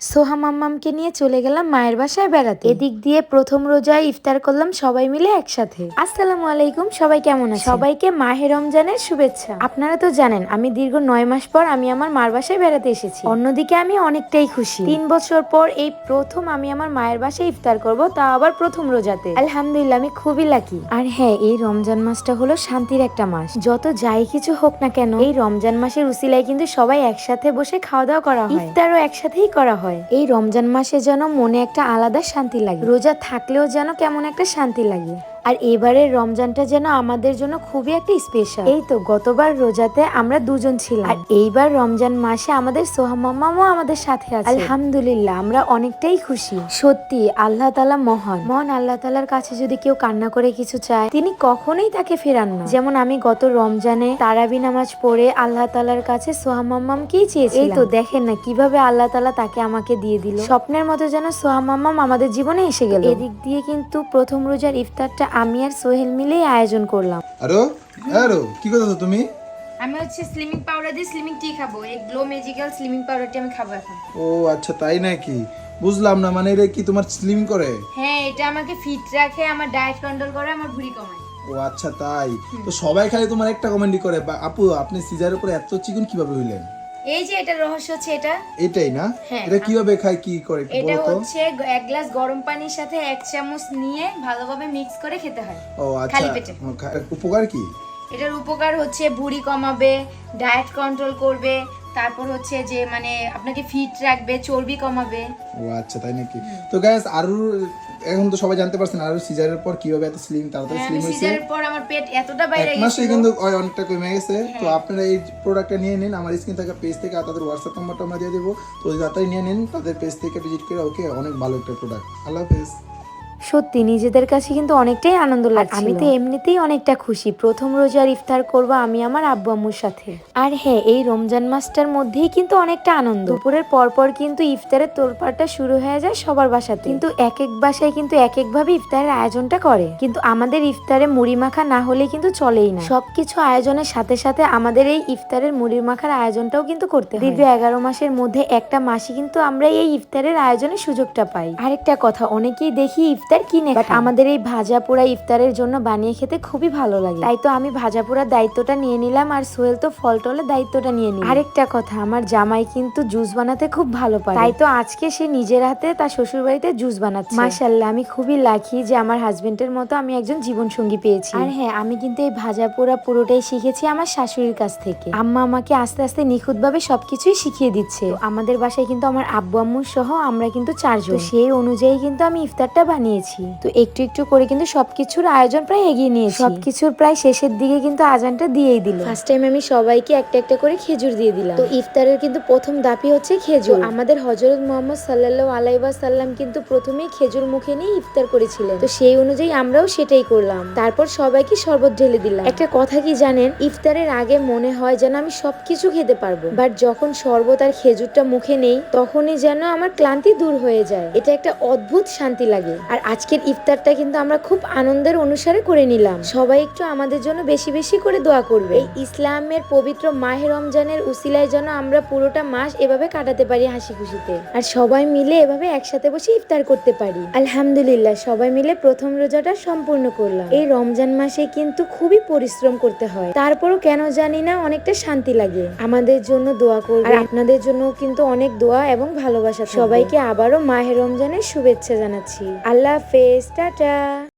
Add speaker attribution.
Speaker 1: সোহা মাম্মামকে নিয়ে চলে গেলাম মায়ের বাসায় বেড়াতে। এদিক দিয়ে প্রথম রোজায় ইফতার করলাম সবাই মিলে একসাথে। আসসালামু আলাইকুম, সবাই কেমন আছে সবাইকে মাহে রমজানের শুভেচ্ছা। আপনারা তো জানেন, আমি দীর্ঘ নয় মাস পর আমি আমার মার বাসায় বেড়াতে এসেছি। অন্যদিকে আমি অনেকটাই খুশি। তিন বছর পর এই প্রথম আমি আমার মায়ের বাসায় ইফতার করব, তা আবার প্রথম রোজাতে। আলহামদুলিল্লাহ, আমি খুবই লাকি আর হ্যাঁ এই রমজান মাসটা হলো শান্তির একটা মাস। যত যাই কিছু হোক না কেন, এই রমজান মাসের উসিলায় কিন্তু সবাই একসাথে বসে খাওয়া দাওয়া করা হয়। ইফতারও একসাথেই করা হয়। এই রমজান মাসে যেন মনে একটা আলাদা শান্তি লাগে। রোজা থাকলেও যেন কেমন একটা শান্তি লাগে। আর এবারের রমজানটা যেন আমাদের জন্য খুবই একটা স্পেশাল এই তো, গতবার রোজাতে আমরা দুজন ছিলাম। আর এইবার রমজান মাসে আমাদের সোহামামাও আমাদের সাথে আছে। আলহামদুলিল্লাহ, আমরা অনেকটাই খুশি। সত্যি, আল্লাহ তালা মহান। মহান আল্লাহ তালার কাছে যদি কেউ কান্না করে কিছু চায়, তিনি কখনোই তাকে ফেরান না। যেমন আমি গত রমজানে তারাবি নামাজ পড়ে আল্লাহ তালার কাছে সোহামাম্মামকেই চেয়েছি এই তো, দেখেন না কীভাবে আল্লাহ তালা তাকে আমাকে দিয়ে দিল। স্বপ্নের মতো যেন সোহা সোহামাম্মাম আমাদের জীবনে এসে গেল। এদিক দিয়ে কিন্তু প্রথম রোজার ইফতারটা আমি আর সোহেল মিলেই আয়োজন করলাম।
Speaker 2: আরও? আরও। কি করতেছো তুমি?
Speaker 3: আমি হচ্ছে স্লিমিং পাউডার দিয়ে স্লিমিং টি খাব। এই গ্লো ম্যাজিক্যাল স্লিমিং পাউডারটি আমি খাব এখন।
Speaker 2: ও আচ্ছা তাই নাকি? বুঝলাম না মানে এটা কি তোমার স্লিমিং করে?
Speaker 3: হ্যাঁ এটা আমাকে ফিট রাখে আমার ডায়েট কন্ট্রোল করে আমার ভুঁড়ি কমায়।
Speaker 2: ও আচ্ছা তাই। তো সবাই খালি তোমার একটা কমেন্টই করে। বা আপু আপনি সিজারের উপরে এত চিকন কীভাবে হইলেন?
Speaker 3: এই যে এটা রহস্য হচ্ছে এটা।
Speaker 2: এটাই না?
Speaker 3: হ্যাঁ,
Speaker 2: এটা কীভাবে খায় কি করে
Speaker 3: এটা হচ্ছে এক গ্লাস গরম পানির সাথে এক চামচ নিয়ে ভালোভাবে মিক্স করে খেতে হয়।
Speaker 2: ও আচ্ছা।
Speaker 3: খালি পেটে।
Speaker 2: উপকার কি?
Speaker 3: এটার উপকার হচ্ছে ভুঁড়ি কমাবে ডায়েট কন্ট্রোল করবে তারপর হচ্ছে যে মানে আপনাকে ফিট রাখবে চর্বি কমাবে।
Speaker 2: ও আচ্ছা তাই নাকি? তো গ্যাস আরু এখন তো সবাই জানতে পারছেন আরু সিজারের পর কীভাবে এত স্লিম তাড়াতাড়ি
Speaker 3: হ্যাঁ,
Speaker 2: স্লিম হয়েছে।
Speaker 3: সিজারের পর আমার পেট এতটা বাইরে
Speaker 2: এক মাসে কিন্তু ওই অনেকটা কমে গেছে। তো
Speaker 3: হ্যাঁ।
Speaker 2: আপনারা এই প্রোডাক্টটা নিয়ে নিন আমার স্ক্রিন থাকা পেজ থেকে আর তাদের হোয়াটসঅ্যাপ নাম্বারটা আমরা দিয়ে দেবো। তো তাড়াতাড়ি নিয়ে নিন তাদের পেজ থেকে ভিজিট করে ওকে অনেক ভালো একটা প্রোডাক্ট আল্লাহ হাফেজ।
Speaker 1: সত্যি নিজেদের কাছে কিন্তু অনেকটাই আনন্দ লাগছে আমি তো এমনিতেই অনেকটা খুশি। প্রথম রোজার ইফতার করব আমি আমার আব্বু আম্মুর সাথে। আর হ্যাঁ এই রমজান মাসটার মধ্যেই কিন্তু অনেকটা আনন্দ। দুপুরের পরপর কিন্তু ইফতারের তোলপাড়টা শুরু হয়ে যায় সবার বাসাতে। কিন্তু এক এক বাসায় কিন্তু এক এক ভাবে ইফতারের আয়োজনটা করে। কিন্তু আমাদের ইফতারে মুড়ি মাখা না হলে কিন্তু চলেই না। সবকিছু আয়োজনের সাথে সাথে আমাদের এই ইফতারের মুড়ি মাখার আয়োজনটাও কিন্তু করতে হয়। দীর্ঘ এগারো মাসের মধ্যে একটা মাসে কিন্তু আমরা এই ইফতারের আয়োজনের সুযোগটা পাই। আরেকটা কথা অনেকেই দেখি ইফতার কিনে বাট আমাদের এই ভাজা পোড়া ইফতারের জন্য বানিয়ে খেতে খুবই ভালো লাগে। তাই তো আমি ভাজা পোড়ার দায়িত্বটা নিয়ে নিলাম আর সোহেল তো ফল টলের দায়িত্বটা নিয়ে নিল। আরেকটা কথা আমার জামাই কিন্তু জুস বানাতে খুব ভালো পারে। তাই তো আজকে সে নিজের হাতে তার শ্বশুর বাড়িতে জুস বানাচ্ছে। মাশাল্লাহ আমি খুবই লাকি যে আমার হাজবেন্ডের মতো আমি একজন জীবন সঙ্গী পেয়েছি। আর হ্যাঁ আমি কিন্তু এই ভাজা পোড়া পুরোটাই শিখেছি আমার শাশুড়ির কাছ থেকে। আম্মা আমাকে আস্তে আস্তে নিখুঁতভাবে সবকিছুই শিখিয়ে দিচ্ছে। আমাদের বাসায় কিন্তু আমার আব্বু আম্মু সহ আমরা কিন্তু চারজন। সেই অনুযায়ী কিন্তু আমি ইফতারটা বানিয়েছি। তো একটু একটু করে কিন্তু সবকিছুর আয়োজন প্রায় এগিয়ে নিয়েছি। সবকিছুর প্রায় শেষের দিকে কিন্তু আজানটা দিয়েই দিল। ফার্স্ট টাইম আমি সবাইকে একটা একটা করে খেজুর দিয়ে দিলাম। তো ইফতারের কিন্তু প্রথম দাপি হচ্ছে খেজুর। আমাদের হজরত মোহাম্মদ সাল্লাহ আলাইসাল্লাম কিন্তু প্রথমেই খেজুর মুখে নিয়ে ইফতার করেছিলেন। তো সেই অনুযায়ী আমরাও সেটাই করলাম। তারপর সবাইকে শরবত ঢেলে দিলাম। একটা কথা কি জানেন? ইফতারের আগে মনে হয় যেন আমি সবকিছু খেতে পারব। বাট যখন শরবত আর খেজুরটা মুখে নেই তখনই যেন আমার ক্লান্তি দূর হয়ে যায়। এটা একটা অদ্ভুত শান্তি লাগে। আর আজকের ইফতারটা কিন্তু আমরা খুব আনন্দের অনুসারে করে নিলাম। সবাই একটু আমাদের জন্য বেশি বেশি করে দোয়া করবে। এই ইসলামের পবিত্র মাহে রমজানের উসিলায় যেন আমরা পুরোটা মাস এভাবে কাটাতে পারি হাসি খুশিতে আর সবাই মিলে এভাবে একসাথে বসে ইফতার করতে পারি। আলহামদুলিল্লাহ, সবাই মিলে প্রথম রোজাটা সম্পূর্ণ করলাম। এই রমজান মাসে কিন্তু খুবই পরিশ্রম করতে হয়। তারপরও কেন জানি না অনেকটা শান্তি লাগে। আমাদের জন্য দোয়া করবে। আর আপনাদের জন্য কিন্তু অনেক দোয়া এবং ভালোবাসা সবাইকে আবারও মাহে রমজানের শুভেচ্ছা জানাচ্ছি। আল্লাহ হাফেজ টাটা